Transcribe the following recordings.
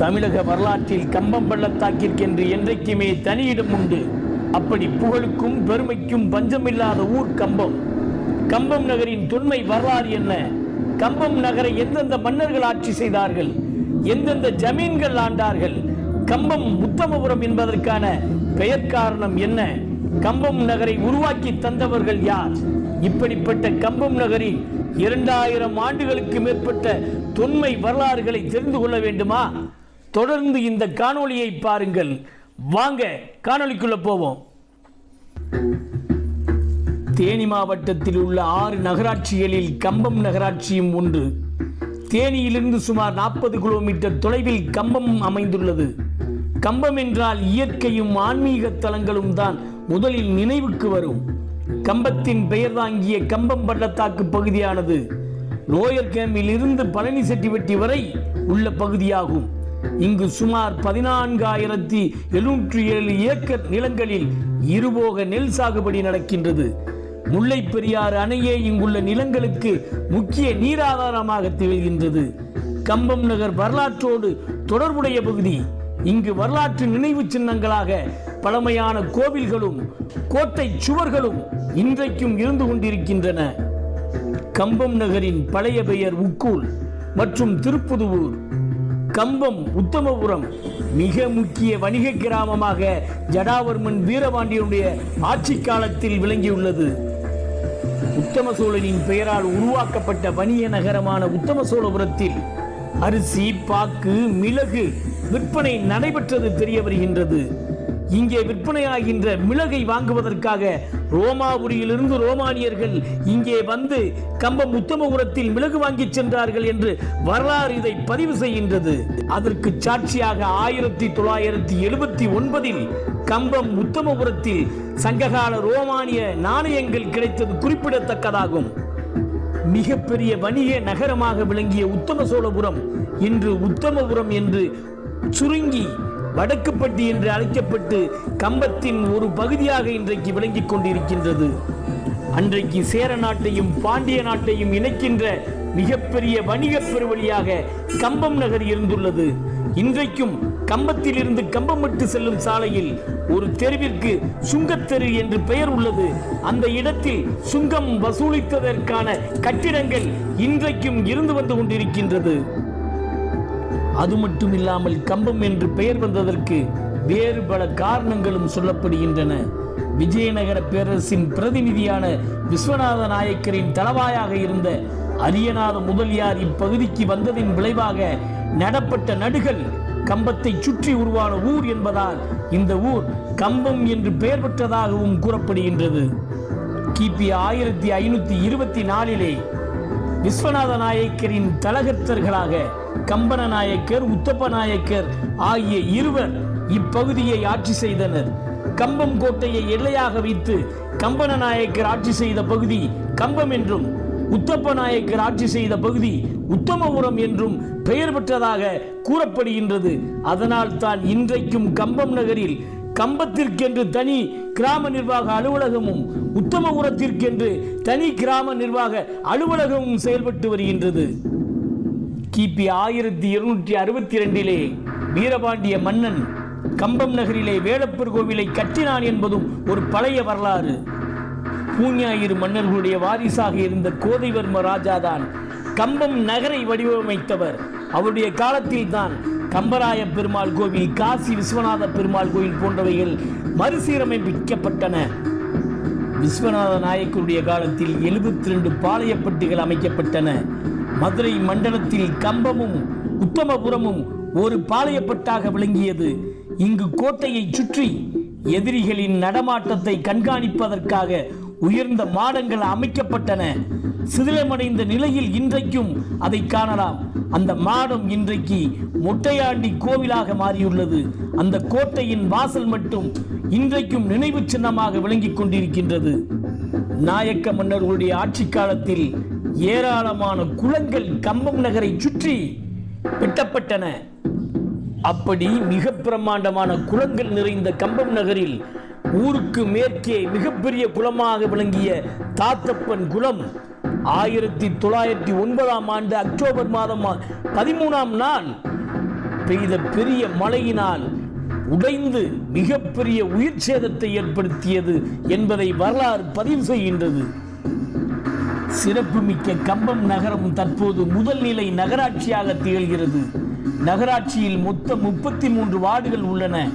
தமிழக வரலாற்றில் கம்பம் பள்ளத்தாக்கிற்கென்று என்றைக்குமே தனியிடம் உண்டு. அப்படி புகழுக்கும் பெருமைக்கும் பஞ்சமில்லாத ஊர் கம்பம். கம்பம் நகரின் தொன்மை வரலாறு என்ன? கம்பம் நகரை எந்தெந்த மன்னர்கள் ஆட்சி செய்தார்கள்? எந்தெந்த ஜமீன்கள் ஆண்டார்கள்? கம்பம் உத்தமபுரம் என்பதற்கான பெயர் காரணம் என்ன? கம்பம் நகரை உருவாக்கி தந்தவர்கள் யார்? இப்படிப்பட்ட கம்பம் நகரின் இரண்டாயிரம் ஆண்டுகளுக்கு மேற்பட்ட தொன்மை வரலாறுகளை தெரிந்து கொள்ள வேண்டுமா? தொடர்ந்து இந்த காணொளியை பாருங்கள். வாங்க காணொளிக்குள்ள போவோம். தேனி மாவட்டத்தில் உள்ள ஆறு நகராட்சிகளில் கம்பம் நகராட்சியும் ஒன்று. தேனியிலிருந்து சுமார் நாற்பது கிலோமீட்டர் தொலைவில் கம்பம் அமைந்துள்ளது. கம்பம் என்றால் இயற்கையும் ஆன்மீக தலங்களும் தான் முதலில் நினைவுக்கு வரும். கம்பத்தின் பெயர் தாங்கிய கம்பம் பள்ளத்தாக்கு பகுதியானது. லோயர் கேம்பில் இருந்து பழனி செட்டிவெட்டி வரை உள்ள பகுதியாகும். இங்கு சுமார் பதினான்காயிரத்தி எழுநூற்றி ஏழு ஏக்கர் நிலங்களில் இருபோக நெல் சாகுபடி நடக்கின்றது. முல்லை பெரியாறு அணையே இங்குள்ள நிலங்களுக்கு முக்கிய நீராதாரமாக திகழ்கின்றது. கம்பம் நகர் வரலாற்றோடு தொடர்புடைய பகுதி இங்கு வரலாற்று நினைவு சின்னங்களாக பழமையான கோவில்களும் கோட்டை சுவர்களும் இன்றைக்கும் இருந்து கொண்டிருக்கின்றன. கம்பம் நகரின் பழைய பெயர் உக்கூல் மற்றும் திருப்புதுவூர். கம்பம் உத்தமபுரம் மிக முக்கிய வணிக கிராமமாக ஜடாவர்மன் வீரபாண்டியனுடைய ஆட்சி காலத்தில் விளங்கியுள்ளது. உத்தம சோழனின் பெயரால் உருவாக்கப்பட்ட வணிக நகரமான உத்தம சோழபுரத்தில் அரிசி பாக்கு மிளகு விற்பனை நடைபெற்றது தெரிய வருகின்றது. இங்கே விற்பனையாகின்ற மிளகை வாங்குவதற்காக ரோமாபுரியிலிருந்து ரோமானியர்கள் இங்கே வந்து கம்பம் உத்தமபுரத்தில் மிளகு வாங்கி சென்றார்கள் என்று வரலாறு இதை பதிவு செய்கின்றது. அதற்கு சாட்சியாக ஆயிரத்தி தொள்ளாயிரத்தி எழுபத்தி ஒன்பதில் கம்பம் உத்தமபுரத்தில் சங்ககால ரோமானிய நாணயங்கள் கிடைத்தது குறிப்பிடத்தக்கதாகும். மிகப்பெரிய வணிக நகரமாக விளங்கிய உத்தம சோழபுரம் இன்று உத்தமபுரம் என்று சுருங்கி வடக்குப்பட்டி என்று அழைக்கப்பட்டு கம்பத்தின் ஒரு பகுதியாக இன்றைக்கு விளங்கிக் கொண்டிருக்கின்றது. அன்றைக்கு சேர நாட்டையும் பாண்டிய நாட்டையும் இணைக்கின்ற மிகப்பெரிய வணிக பெருவழியாக கம்பம் நகர் இருந்துள்ளது. இன்றைக்கும் கம்பத்தில் இருந்து விட்டு செல்லும் சாலையில் ஒரு தெருவிற்கு சுங்கத்தெரு என்று பெயர் உள்ளது. அந்த இடத்தில் சுங்கம் வசூலித்ததற்கான கட்டிடங்கள் இன்றைக்கும் இருந்து வந்து கொண்டிருக்கின்றது. அது மட்டும் இல்லாமல் கம்பம் என்று பெயர் வந்ததற்கு வேறு பல காரணங்களும் சொல்லப்படுகின்றன. விஜயநகர பேரரசின் பிரதிநிதியான விஸ்வநாத நாயக்கரின் தளவாயாக இருந்த அரியநாத முதலியார் இப்பகுதிக்கு வந்ததின் விளைவாக நடப்பட்ட நடுகள் கம்பத்தை சுற்றி உருவான ஊர் என்பதால் இந்த ஊர் கம்பம் என்று பெயர் பெற்றதாகவும் கூறப்படுகின்றது. கிபி ஆயிரத்தி ஐநூத்தி இருபத்தி நாலிலே விஸ்வநாத நாயக்கரின் தலகர்த்தர்களாக கம்பன நாயக்கர் உத்தப்ப நாயக்கர் ஆகிய இருவர் இப்பகுதியை ஆட்சி செய்தனர். கம்பம் கோட்டையை எல்லையாக வைத்து கம்பன நாயக்கர் ஆட்சி செய்த பகுதி கம்பம் என்றும் உத்தப்ப நாயக்கர் ஆட்சி செய்த பகுதி உத்தமபுரம் என்றும் பெயர் பெற்றதாக கூறப்படுகின்றது. அதனால் தான் இன்றைக்கும் கம்பம் நகரில் கம்பத்திற்கென்று தனி கிராம நிர்வாக அலுவலகமும் உத்தமபுரத்திற்கென்று தனி கிராம நிர்வாக அலுவலகமும் செயல்பட்டு வருகின்றது. கிபி ஆயிரத்தி இருநூற்றி அறுபத்தி ரெண்டிலே வீரபாண்டிய மன்னன் கம்பம் நகரிலே வேலப்பர் கோவிலை கட்டினான் என்பதும் ஒரு பழைய வரலாறு. பூஞ்ஞாயிறு மன்னர்களுடைய வாரிசாக இருந்த கோதைவர்ம ராஜாதான் கம்பம் நகரை வடிவமைத்தவர். அவருடைய காலத்தில் தான் கம்பராய பெருமாள் கோவில் காசி விஸ்வநாத பெருமாள் கோவில் போன்றவைகள் மறுசீரமைப்பிக்கப்பட்டன. விஸ்வநாத நாயக்கருடைய காலத்தில் எழுபத்தி ரெண்டு பாளையப்பட்டிகள் அமைக்கப்பட்டன. மதுரை மண்டலத்தில் கம்பமும் உத்தமபுரமும் ஒரு பாளையப்பட்டாக விளங்கியது. இங்கு கோட்டையை சுற்றி எதிரிகளின் நடமாட்டத்தை கண்காணிப்பதற்காக உயர்ந்த மாடங்கள் அமைக்கப்பட்டன. சிதிலமடைந்த நிலையில் இன்றைக்கும் அதை காணலாம். அந்த மாடம் இன்றைக்கு மொட்டையாண்டி கோவிலாக மாறியுள்ளது. அந்த கோட்டையின் வாசல் மட்டும் இன்றைக்கும் நினைவு சின்னமாக விளங்கிக் கொண்டிருக்கின்றது. நாயக்க மன்னர்களுடைய ஆட்சி காலத்தில் ஏராளமான குளங்கள் கம்பம் நகரை சுற்றி வெட்டப்பட்டன. அப்படி மிக பிரம்மாண்டமான குளங்கள் நிறைந்த கம்பம் நகரில் ஊருக்கு மேற்கே மிகப்பெரிய குளமாக விளங்கிய தாத்தப்பன் குளம் ஆயிரத்தி தொள்ளாயிரத்தி ஒன்பதாம் ஆண்டு அக்டோபர் மாதம் பதிமூணாம் நாள் பெய்த பெரிய மழையினால் உடைந்து மிகப்பெரிய உயிர் சேதத்தை ஏற்படுத்தியது என்பதை வரலாறு பதிவு செய்கின்றது. சிறப்புமிக்க கம்பம் நகரம் தற்போது முதல் நிலை நகராட்சியாக திகழ்கிறது. நகராட்சியில் மொத்தம் முப்பத்தி மூன்று வார்டுகள் உள்ளன.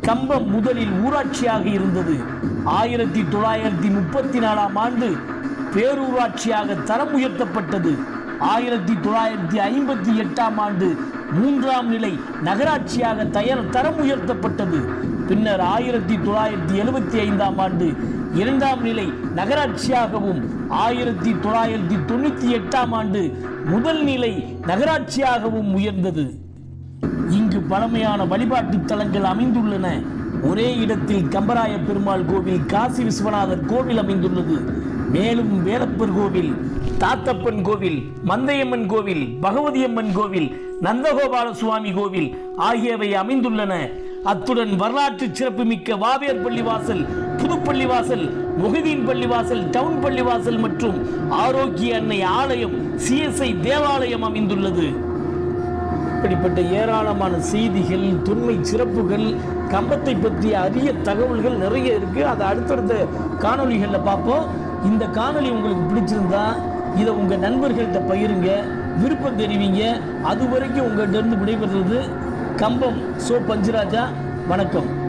கம்பம் முதலில் ஊராட்சியாக இருந்தது. ஆயிரத்தி தொள்ளாயிரத்தி முப்பத்தி நாலாம் ஆண்டு பேரூராட்சியாக தரம் உயர்த்தப்பட்டது. ஆயிரத்தி தொள்ளாயிரத்தி ஐம்பத்தி எட்டாம் ஆண்டு மூன்றாம் நிலை நகராட்சியாக தயார் தரம் உயர்த்தப்பட்டது. பின்னர் ஆயிரத்தி தொள்ளாயிரத்தி எழுபத்தி ஐந்தாம் ஆண்டு இரண்டாம் நிலை நகராட்சியாகவும் ஆயிரத்தி தொள்ளாயிரத்தி தொண்ணூற்றி எட்டாம் ஆண்டு முதல் நிலை நகராட்சியாகவும் உயர்ந்தது. இங்கு பழமையான வழிபாட்டு தலங்கள் அமைந்துள்ளன. ஒரே இடத்தில் கம்பராய பெருமாள் கோவில் காசி விஸ்வநாதர் கோவில் அமைந்துள்ளது. மேலும் வேலப்பர் கோவில் தாத்தப்பன் கோவில் மந்தையம்மன் கோவில் பகவதியம்மன் கோவில் நந்தகோபால சுவாமி கோவில் ஆகியவை அமைந்துள்ளன. அத்துடன் வரலாற்று சிறப்புமிக்க வாவேர் பள்ளிவாசல் புதுப்பள்ளிவாசல் முகதீன் பள்ளிவாசல் டவுன் பள்ளிவாசல் மற்றும் ஆரோக்கிய அன்னை ஆலயம் சிஎஸ்ஐ தேவாலயம் அமைந்துள்ளது. இப்படிப்பட்ட ஏராளமான செய்திகள் தொன்மை சிறப்புகள் கம்பத்தை பற்றிய அரிய தகவல்கள் நிறைய இருக்கு. அதை அடுத்தடுத்த காணொளிகளில் பார்ப்போம். இந்த காணொளி உங்களுக்கு பிடிச்சிருந்தா இதை உங்கள் நண்பர்கள்ட்ட பகிருங்க விருப்பம் தெரிவிங்க. அது வரைக்கும் உங்கள்கிட்ட இருந்து விடைபெறுறது கம்பம் சோ பஞ்சுராஜா வணக்கம்.